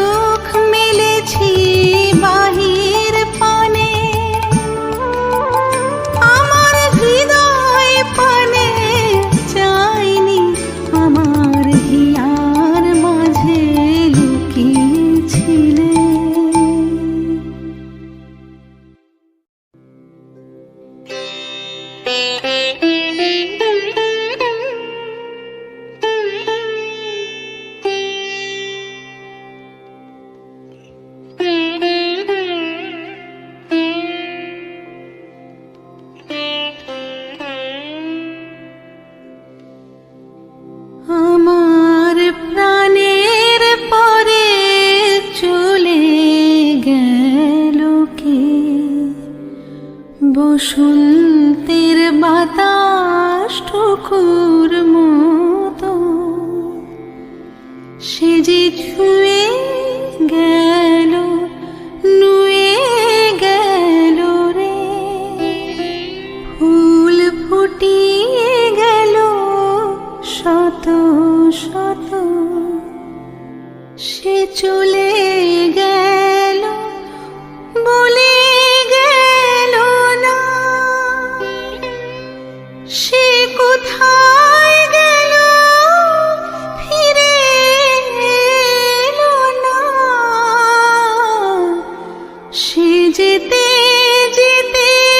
চোখ মেলেছি বা বসন্তের বাতাস ঠুকুর মতো। সে যে ছুঁয়ে যেতে যেতে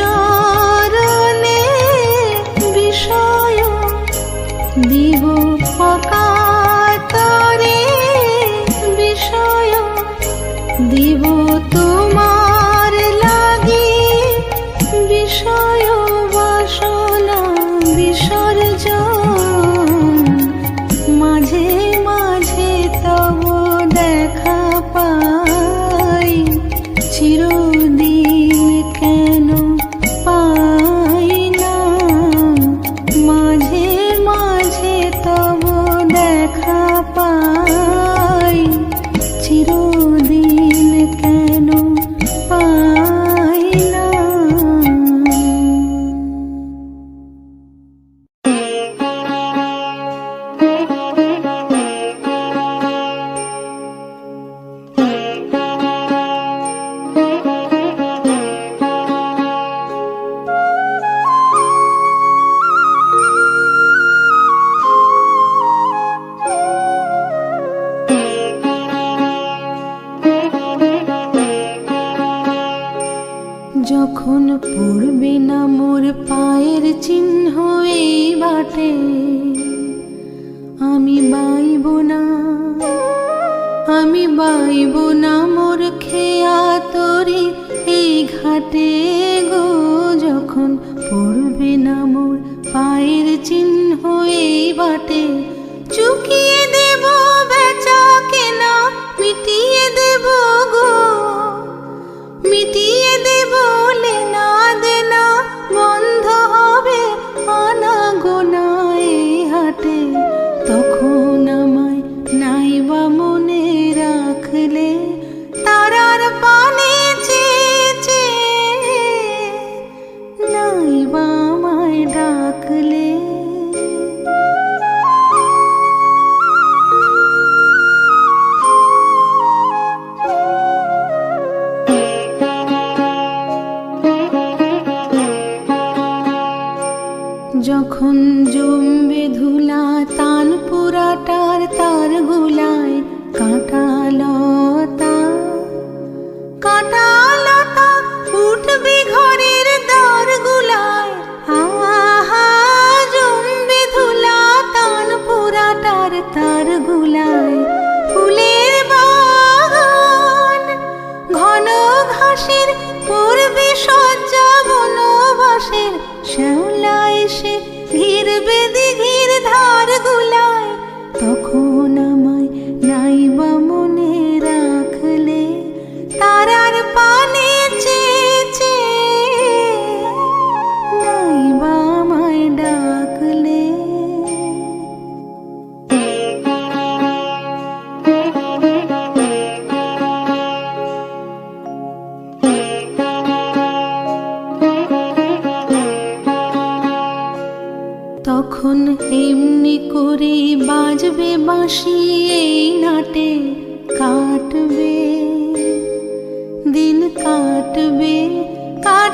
show hati.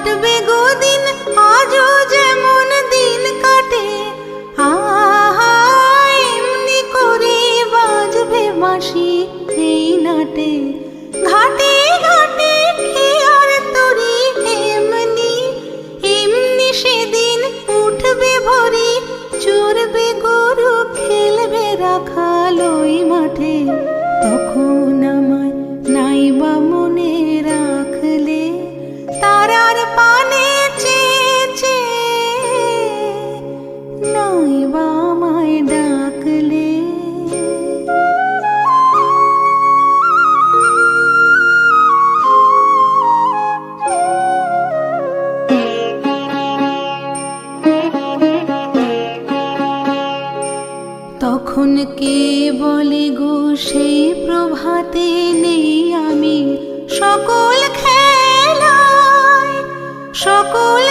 to be সেই প্রভাতে নেই আমি সকল খেলায় সকল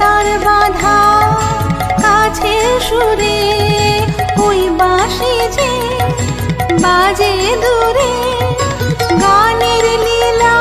তার বাধা কাছে সুরে ওই বাঁশি যে বাজে দূরে গানের লীলা।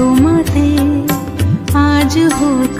তোমাতে আজ হোক